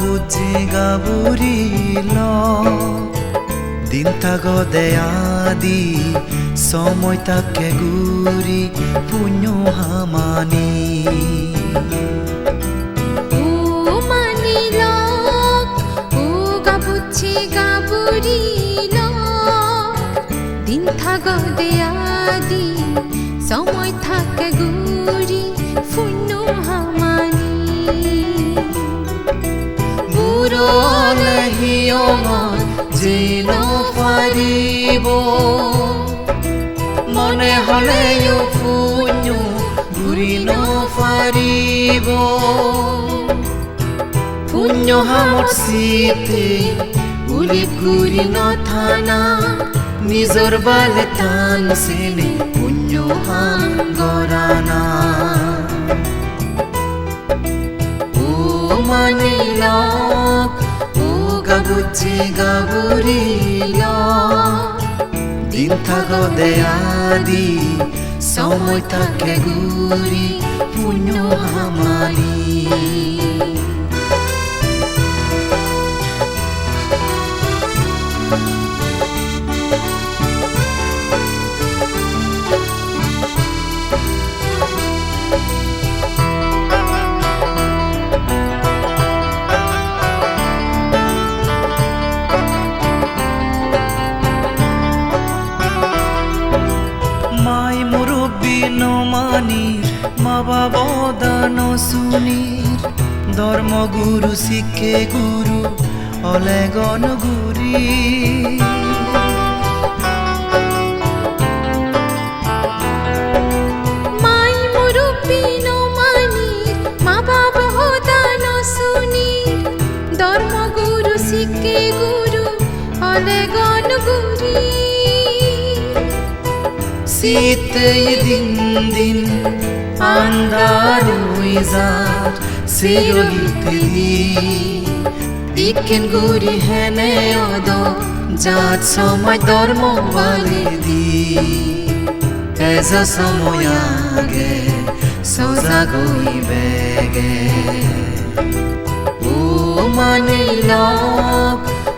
বুজি গাবুরিল দিন থাক দেয়াদি সময় তাকে গুরি পুণ্য হামানি। ও ও দিন থাক দেয়াদি সময় থাকে গুরি মনে হলেও পুণ্য ঘূৰি নপাৰিব পুণ্য হামত চিতে উলি ঘূৰি নথানা নিজৰ বালে টান চেনে পুণ্য হাম গৰানা ও মানিলক ও গাবুজি গাবুরিল দিন থাক দেয়াদি সময় থাকে গুরি পুণ্য মাই নমানির মা বাবা দান শুনির ধর্মগুরু শিক্ষে গুরু অলে গণ গুরি গুরি হেনে যাত সময় ধর্ম বলে দি। এজা সময় আগে সোজা গই বেগে। ও মানিল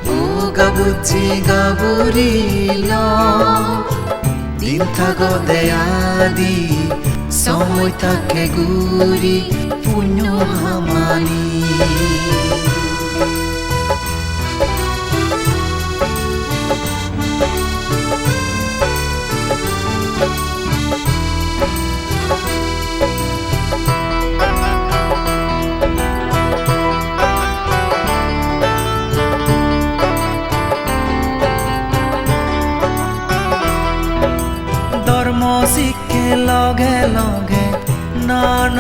ও গাবুজি গাবুরিল দিন থাক দেয়াদি সময় থাকে গুরি পুণ্য হামানি।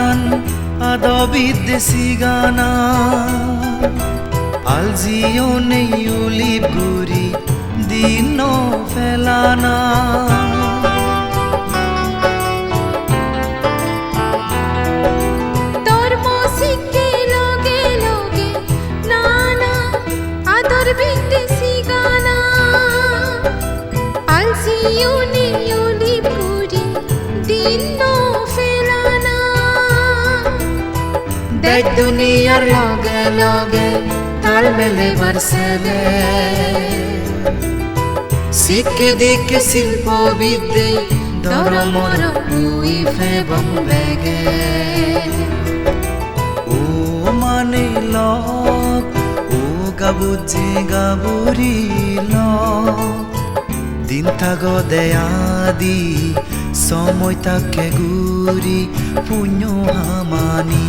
নানান দেশি গানা। আলজিও নেই উলিপ দিন ফেলানা। দেখ দুনিয়ার লগে লগে তাল মেলে বারসেলে। শিখে দিকে শিল্প বিদ্যে ধর্মর উই ফেবম বেগে। ও মানে মানিল ও গাবুজি গাবুরিল দিন থাক দেয়াদি, সময় তাকে গুরি, পুণ্য Hamani.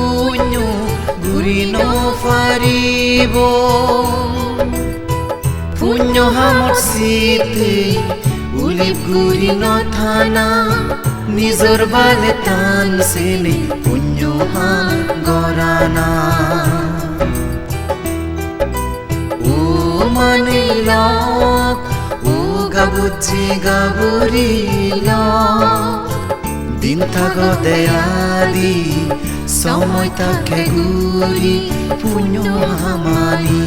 Turino faribo Punyo hamor siti Ulip gurino thana Nizor bale tan sele Punyo ham gorana O manilok O gabuchi gaburilok দিন থাকতে আদি সময় তাকে ঘুরি পুণ্য হামানি